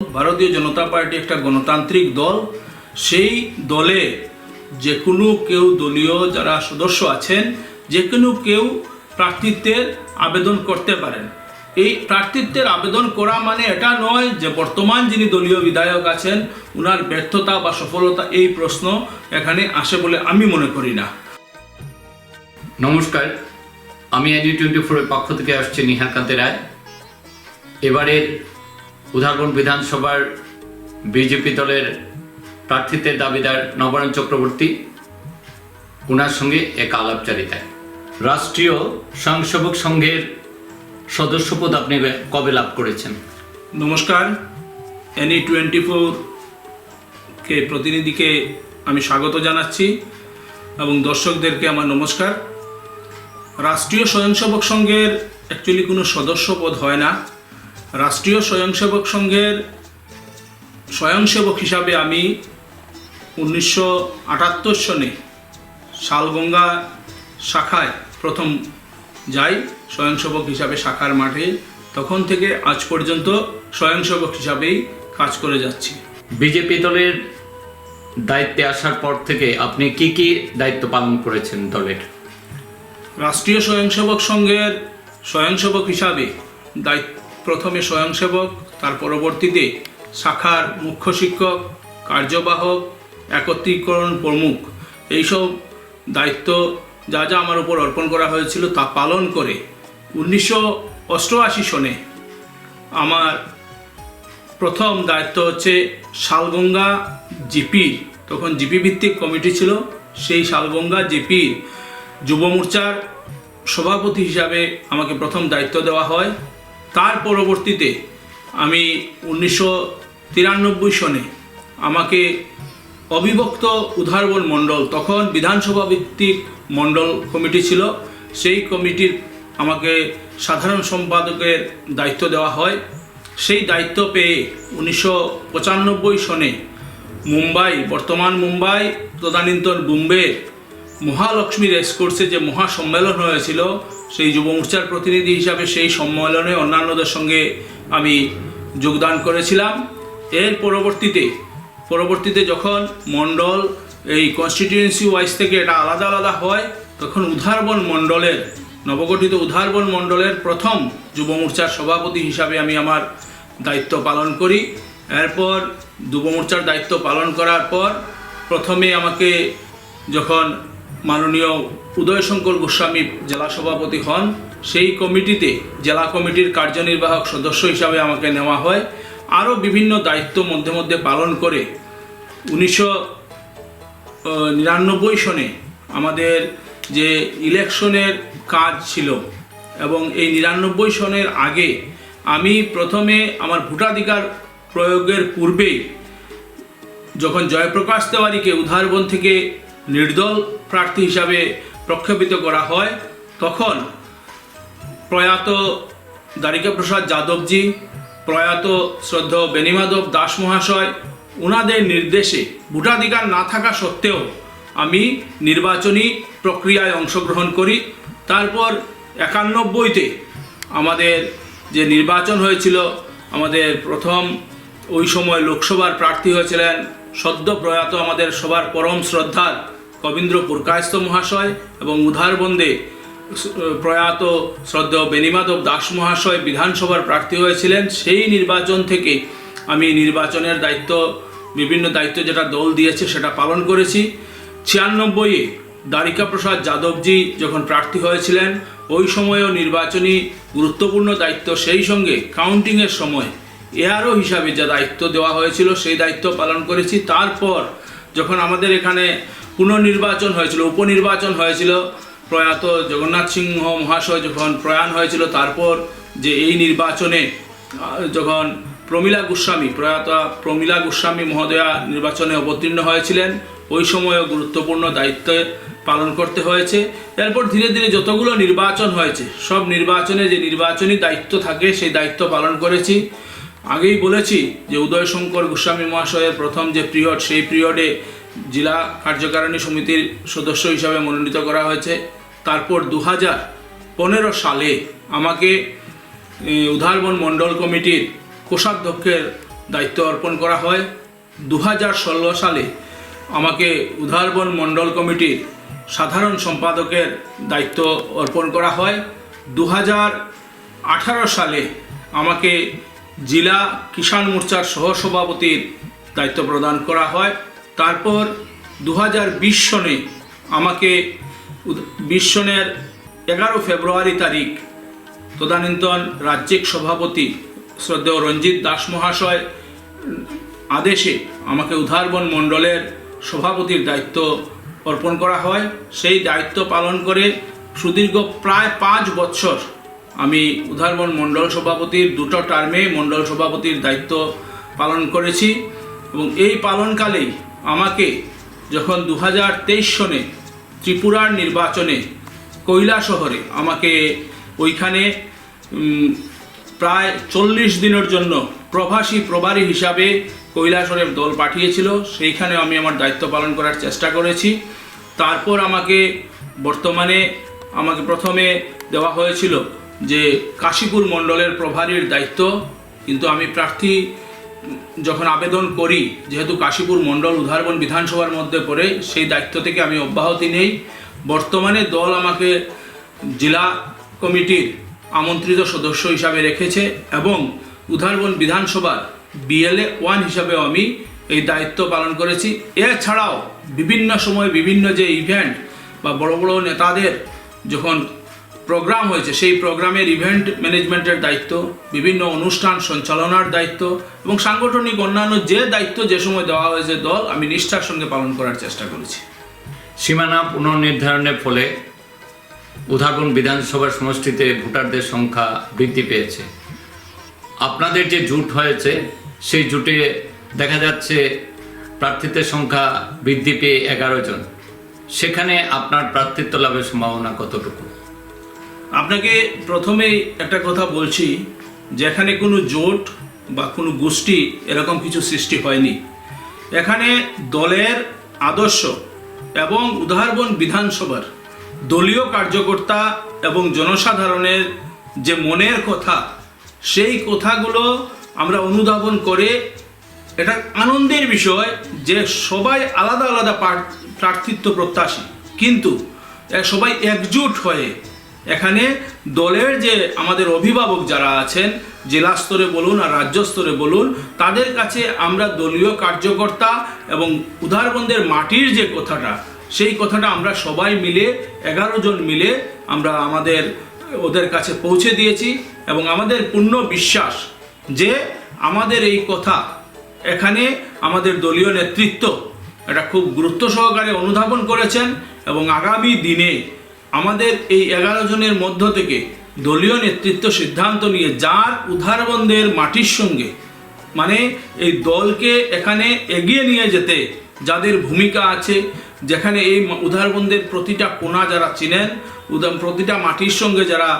ভারতীয় জনতা পার্টি একটা গণতান্ত্রিক দল, সেই দলে যে কোনো কেউ দলীয় যারা সদস্য আছেন, যে কোনো কেউ প্রার্থিত্বের আবেদন করতে পারেন। এই প্রার্থিত্বের আবেদন করা মানে এটা নয় যে বর্তমান যিনি দলীয় বিধায়ক আছেন ওনার ব্যর্থতা বা সফলতা এই প্রশ্ন এখানে আসে বলে আমি মনে করি না। নমস্কার, আমি এডি টোয়েন্টি ফোরের পক্ষ থেকে আসছি নিহার কান্তি রায়। এবারের উদাহরণ, বিধানসভার বিজেপি দলের প্রার্থীদের দাবিদার নবরণ চক্রবর্তী ওনার সঙ্গে এক আলাপচারিতায়। রাষ্ট্রীয় স্বয়ংসেবক সংঘের সদস্যপদ আপনি কবে লাভ করেছেন? নমস্কার। এনি টোয়েন্টি ফোর কে প্রতিনিধিকে আমি স্বাগত জানাচ্ছি এবং দর্শকদেরকে আমার নমস্কার। রাষ্ট্রীয় স্বয়ংসেবক সংঘের অ্যাকচুয়ালি কোনো সদস্য পদ হয় না। রাষ্ট্রীয় স্বয়ংসেবক সংঘের স্বয়ংসেবক হিসাবে আমি উনিশশো আটাত্তর সনে শালগঙ্গা শাখায় প্রথম যাই স্বয়ংসেবক হিসাবে শাখার মাঠে। তখন থেকে আজ পর্যন্ত স্বয়ংসেবক হিসাবেই কাজ করে যাচ্ছি। বিজেপি দলের দায়িত্বে আসার পর থেকে আপনি কি কি দায়িত্ব পালন করেছেন দলের? রাষ্ট্রীয় স্বয়ংসেবক সংঘের স্বয়ংসেবক হিসাবে দায়িত্ব প্রথমে স্বয়ংসেবক, তার পরবর্তীতে শাখার মুখ্য শিক্ষক, কার্যবাহক, একত্রীকরণ প্রমুখ। এইসব দায়িত্ব যা যা আমার উপর অর্পণ করা হয়েছিল তা পালন করে উনিশশো অষ্টআশি সনে আমার প্রথম দায়িত্ব হচ্ছে শালগঙ্গা জিপির তখন জিপি ভিত্তিক কমিটি ছিল। সেই শালগঙ্গা জিপির যুব মোর্চার সভাপতি হিসাবে আমাকে প্রথম দায়িত্ব দেওয়া হয়। তার পরবর্তীতে আমি উনিশশো তিরানব্বই সনে আমাকে অবিভক্ত উদারবন মণ্ডল, তখন বিধানসভা ভিত্তিক মণ্ডল কমিটি ছিল, সেই কমিটির আমাকে সাধারণ সম্পাদকের দায়িত্ব দেওয়া হয়। সেই দায়িত্ব পেয়ে উনিশশো পঁচানব্বই সনে মুম্বাই, বর্তমান মুম্বাই, তদানীন্তন বোম্বে মহালক্ষ্মী রেসকোর্সে যে মহাসম্মেলন হয়েছিল সেই যুব মোর্চার প্রতিনিধি হিসাবে সেই সম্মেলনে অন্যান্যদের সঙ্গে আমি যোগদান করেছিলাম। এর পরবর্তীতে পরবর্তীতে যখন মণ্ডল এই কনস্টিটিউয়েন্সি ওয়াইজ থেকে এটা আলাদা আলাদা হয়, তখন উধারবন মণ্ডলের, নবগঠিত উধারবন মণ্ডলের প্রথম যুব মোর্চার সভাপতি হিসাবে আমি আমার দায়িত্ব পালন করি। এরপর যুব মোর্চার দায়িত্ব পালন করার পর প্রথমে আমাকে যখন মাননীয় উদয়শঙ্কর গোস্বামী জেলা সভাপতি হন। সেই কমিটিতে জেলা কমিটির কার্যনির্বাহক সদস্য হিসাবে আমাকে নেওয়া হয়। আরও বিভিন্ন দায়িত্ব মধ্যে মধ্যে পালন করে উনিশশো নিরানব্বই সনে আমাদের যে ইলেকশনের কাজ ছিল এবং এই নিরানব্বই সনের আগে আমি প্রথমে আমার ভোটাধিকার প্রয়োগের পূর্বেই যখন জয়প্রকাশ তেওয়ারিকে উধারবন থেকে নির্দল প্রার্থী হিসাবে প্রক্ষেপিত করা হয়। তখন প্রয়াত দ্বারিকা প্রসাদ যাদবজি, প্রয়াত শ্রদ্ধ বেনিমাধব দাস মহাশয় ওনাদের নির্দেশে ভোটাধিকার না থাকা সত্ত্বেও আমি নির্বাচনী প্রক্রিয়ায় অংশগ্রহণ করি। তারপর একানব্বইতে আমাদের যে নির্বাচন হয়েছিল, আমাদের প্রথম ওই সময় লোকসভার প্রার্থী হয়েছিলেন সদ্য প্রয়াত আমাদের সবার পরম শ্রদ্ধার কবীন্দ্র পুরকায়স্ত মহাশয় এবং উধারবন্দে প্রয়াত শ্রদ্ধেয় বেনিমাধব দাস মহাশয় বিধানসভার প্রার্থী হয়েছিলেন। সেই নির্বাচন থেকে আমি নির্বাচনের দায়িত্ব, বিভিন্ন দায়িত্ব যেটা দল দিয়েছে সেটা পালন করেছি। ছিয়ানব্বইয়ে দ্বারিকা প্রসাদ যাদবজি যখন প্রার্থী হয়েছিলেন, ওই সময়েও নির্বাচনী গুরুত্বপূর্ণ দায়িত্ব সেই সঙ্গে কাউন্টিংয়ের সময় এআরও হিসাবে যা দায়িত্ব দেওয়া হয়েছিল সেই দায়িত্ব পালন করেছি। তারপর যখন আমাদের এখানে পুনর্নির্বাচন হয়েছিল, উপনির্বাচন হয়েছিল, প্রয়াত জগন্নাথ সিংহ মহাশয় যখন প্রয়াণ হয়েছিল, তারপর যে এই নির্বাচনে যখন প্রমীলা গোস্বামী, প্রয়াত প্রমীলা গোস্বামী মহোদয়া নির্বাচনে অবতীর্ণ হয়েছিলেন, ওই সময়ও গুরুত্বপূর্ণ দায়িত্ব পালন করতে হয়েছে। এরপর ধীরে ধীরে যতগুলো নির্বাচন হয়েছে, সব নির্বাচনে যে নির্বাচনী দায়িত্ব থাকে, সেই দায়িত্ব পালন করেছি। আগেই বলেছি যে উদয়শঙ্কর গোস্বামী মহাশয়ের প্রথম যে পিরিয়ড, সেই পিরিয়ডে জেলা কার্যকারিণী সমিতির সদস্য হিসাবে মনোনীত করা হয়েছে। তারপর দু হাজার পনেরো সালে আমাকে উধারবন মণ্ডল কমিটির কোষাধ্যক্ষের দায়িত্ব অর্পণ করা হয়। দু হাজার ষোলো সালে আমাকে উদারবন মণ্ডল কমিটির সাধারণ সম্পাদকের দায়িত্ব অর্পণ করা হয়। দু আঠারো সালে আমাকে জেলা কিষাণ মোর্চার সহসভাপতির দায়িত্ব প্রদান করা হয়। তারপর দু হাজার বিশ সনে আমাকে বিশ সনের এগারো ফেব্রুয়ারি তারিখ তদানীন্তন রাজ্যিক সভাপতি শ্রদ্ধেয় রঞ্জিত দাস মহাশয় আদেশে আমাকে উদারবন মণ্ডলের সভাপতির দায়িত্ব অর্পণ করা হয়। সেই দায়িত্ব পালন করে সুদীর্ঘ প্রায় পাঁচ বছর আমি উদারবন মণ্ডল সভাপতির দুটো টার্মে মণ্ডল সভাপতির দায়িত্ব পালন করেছি এবং এই পালনকালেই আমাকে যখন দু হাজার তেইশ সনে ত্রিপুরার নির্বাচনে কৈলা শহরে আমাকে ওইখানে প্রায় চল্লিশ দিনের জন্য প্রবাসী প্রভারী হিসাবে কৈলাসরের দল পাঠিয়েছিল, সেইখানে আমি আমার দায়িত্ব পালন করার চেষ্টা করেছি। তারপর আমাকে বর্তমানে আমাকে প্রথমে দেওয়া হয়েছিল যে কাশীপুর মণ্ডলের প্রভারীর দায়িত্ব, কিন্তু আমি প্রার্থী যখন আবেদন করি, যেহেতু কাশীপুর মণ্ডল উদারবন বিধানসভার মধ্যে পড়ে, সেই দায়িত্ব থেকে আমি অব্যাহতি নেই। বর্তমানে দল আমাকে জেলা কমিটির আমন্ত্রিত সদস্য হিসাবে রেখেছে এবং উদারবন বিধানসভার বিএলএ ওয়ান হিসাবেও আমি এই দায়িত্ব পালন করেছি। এছাড়াও বিভিন্ন সময় বিভিন্ন যে ইভেন্ট বা বড় বড় নেতাদের যখন প্রোগ্রাম হয়েছে, সেই প্রোগ্রামের ইভেন্ট ম্যানেজমেন্টের দায়িত্ব, বিভিন্ন অনুষ্ঠান সঞ্চালনার দায়িত্ব এবং সাংগঠনিক অন্যান্য যে দায়িত্ব যে সময় দেওয়া হয়েছে দল, আমি নিষ্ঠার সঙ্গে পালন করার চেষ্টা করেছি। সীমানা পুনর্নির্ধারণের ফলে উদাহরণ বিধানসভার সমষ্টিতে ভোটারদের সংখ্যা বৃদ্ধি পেয়েছে। আপনাদের যে জুট হয়েছে, সেই জুটে দেখা যাচ্ছে প্রার্থীদের সংখ্যা বৃদ্ধি পেয়ে এগারো জন। সেখানে আপনার প্রার্থিত্ব লাভের সম্ভাবনা কতটুকু? আপনাকে প্রথমেই একটা কথা বলছি, যেখানে কোনো জোট বা কোনো গোষ্ঠী এরকম কিছু সৃষ্টি হয়নি। এখানে দলের আদর্শ এবং উদাহরণ বিধানসভার দলীয় কার্যকর্তা এবং জনসাধারণের যে মনের কথা, সেই কথাগুলো আমরা অনুধাবন করে এটা আনন্দের বিষয় যে সবাই আলাদা আলাদা প্রার্থিত্ব প্রত্যাশী। কিন্তু সবাই একজুট হয়ে এখানে দলের যে আমাদের অভিভাবক যারা আছেন, জেলা স্তরে বলুন আর রাজ্য স্তরে বলুন, তাদের কাছে আমরা দলীয় কার্যকর্তা এবং উদারবন্দের মাটির যে কথাটা, সেই কথাটা আমরা সবাই মিলে, এগারো জন মিলে আমরা আমাদের ওদের কাছে পৌঁছে দিয়েছি এবং আমাদের পূর্ণ বিশ্বাস যে আমাদের এই কথা, এখানে আমাদের দলীয় নেতৃত্ব এটা খুব গুরুত্ব সহকারে অনুধাবন করেছেন এবং আগামী দিনে আমাদের এই এগারো জনের মধ্য থেকে দলীয় নেতৃত্ব সিদ্ধান্ত নিয়ে যার উদারবন্দের মাটির সঙ্গে মানে এই দলকে এখানে এগিয়ে নিয়ে যেতে যাদের ভূমিকা আছে, যেখানে এই উদারবন্দের প্রতিটা কোণা যারা চিনেন প্রতিটা মাটির সঙ্গে যারা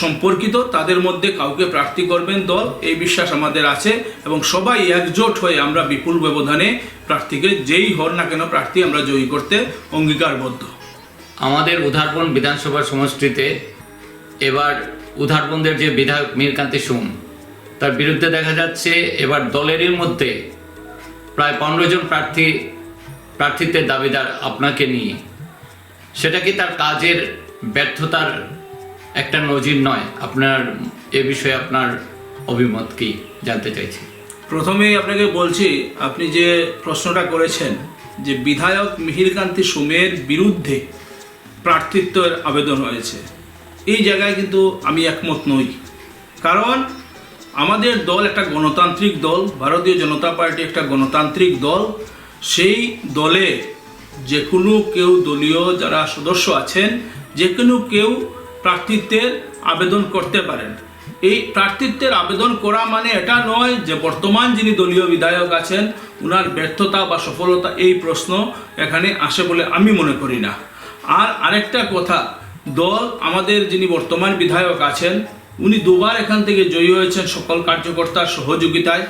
সম্পর্কিত, তাদের মধ্যে কাউকে প্রার্থী করবেন দল, এই বিশ্বাস আমাদের আছে এবং সবাই একজোট হয়ে আমরা বিপুল ব্যবধানে প্রার্থীকে যেই হন না কেন প্রার্থী আমরা জয়ী করতে অঙ্গীকারবদ্ধ। আমাদের উধারবন বিধানসভা সমষ্টিতে এবার উধারবন্দের যে বিধায়ক মীরকান্তি সুম, তার বিরুদ্ধে দেখা যাচ্ছে এবার দলেরই মধ্যে প্রায় পনেরো জন প্রার্থী, প্রার্থিত্বের দাবিদার আপনাকে নিয়ে। সেটা কি তার কাজের ব্যর্থতার একটা নজির নয়? আপনার, এ বিষয়ে আপনার অভিমত কি জানতে চাইছি? প্রথমেই আপনাকে বলছি, আপনি যে প্রশ্নটা করেছেন যে বিধায়ক মিহিরকান্তি সোমের বিরুদ্ধে প্রার্থিত্বের আবেদন হয়েছে এই জায়গায় কিন্তু আমি একমত নই। কারণ আমাদের দল একটা গণতান্ত্রিক দল, ভারতীয় জনতা পার্টি একটা গণতান্ত্রিক দল। সেই দলে যে কোনো কেউ দলীয় যারা সদস্য আছেন যে কোনো কেউ প্রার্থিত্বের আবেদন করতে পারেন। এই প্রার্থিত্বের আবেদন করা মানে এটা নয় যে বর্তমান যিনি দলীয় বিধায়ক আছেন ওনার ব্যর্থতা বা সফলতা এই প্রশ্ন এখানে আসে বলে আমি মনে করি না। আর আরেকটা কথা, দল আমাদের যিনি বর্তমান বিধায়ক আছেন, উনি দুবার এখান থেকে জয়ী হয়েছেন সকল কার্যকর্তার সহযোগিতায়।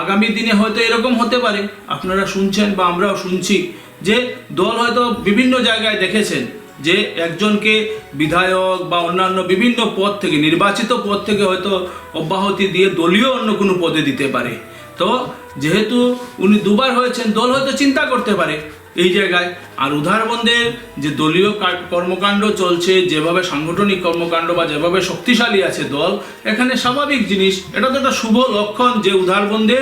আগামী দিনে হয়তো এরকম হতে পারে, আপনারা শুনছেন বা আমরাও শুনছি যে দল হয়তো বিভিন্ন জায়গায় দেখেছেন যে একজনকে বিধায়ক বা অন্যান্য বিভিন্ন পদ থেকে, নির্বাচিত পদ থেকে হয়তো অব্যাহতি দিয়ে দলীয় অন্য কোনো পদে দিতে পারে। তো যেহেতু উনি দুবার হয়েছেন, দল হয়তো চিন্তা করতে পারে এই জায়গায়। আর উদারবন্দের যে দলীয় কর্মকাণ্ড চলছে, যেভাবে সাংগঠনিক কর্মকাণ্ড বা যেভাবে শক্তিশালী আছে দল, এখানে স্বাভাবিক জিনিস। এটা তো একটা শুভ লক্ষণ যে উদারবন্দে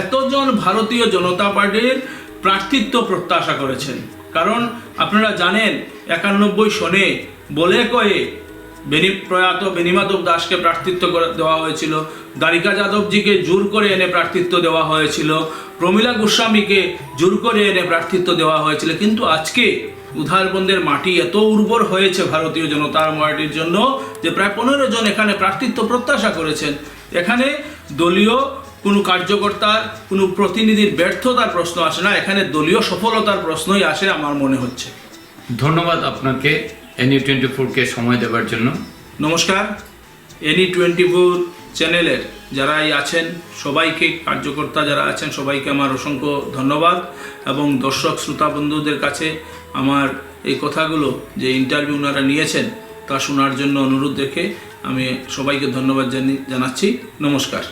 এতজন ভারতীয় জনতা পার্টির প্রার্থিত্ব প্রত্যাশা করেছেন। কারণ আপনারা জানেন, একানব্বই সনে বলে কয়ে বেনি প্রয়াত বেনিমাধব দাসকে প্রার্থিত্ব করে দেওয়া হয়েছিল। দ্বারিকা যাদবজিকে জোর করে এনে প্রার্থিত্ব দেওয়া হয়েছিল। প্রমীলা গোস্বামীকে জোর করে এনে প্রার্থিত্ব দেওয়া হয়েছিল। কিন্তু আজকে উধারবন্দের মাটি এত উর্বর হয়েছে ভারতীয় জনতা পার্টির জন্য যে প্রায় পনেরো জন এখানে প্রার্থিত্ব প্রত্যাশা করেছেন। এখানে দলীয় কোনো কার্যকর্তার, কোনো প্রতিনিধির ব্যর্থতার প্রশ্ন আসে না। এখানে দলীয় সফলতার প্রশ্নই আসে আমার মনে হচ্ছে। ধন্যবাদ আপনাকে। এনইউ টোয়েন্টি ফোরকে সময় দেওয়ার জন্য। নমস্কার এনি টোয়েন্টি ফোর চ্যানেলের যারাই আছেন, সবাইকে কার্যকর্তা যারা আছেন, সবাইকে আমার অসংখ্য ধন্যবাদ। এবং দর্শক শ্রোতা বন্ধুদের কাছে আমার এই কথাগুলো, যে ইন্টারভিউ ওনারা নিয়েছেন, তা শোনার জন্য অনুরোধ রেখে আমি সবাইকে ধন্যবাদ জানি জানাচ্ছি। নমস্কার।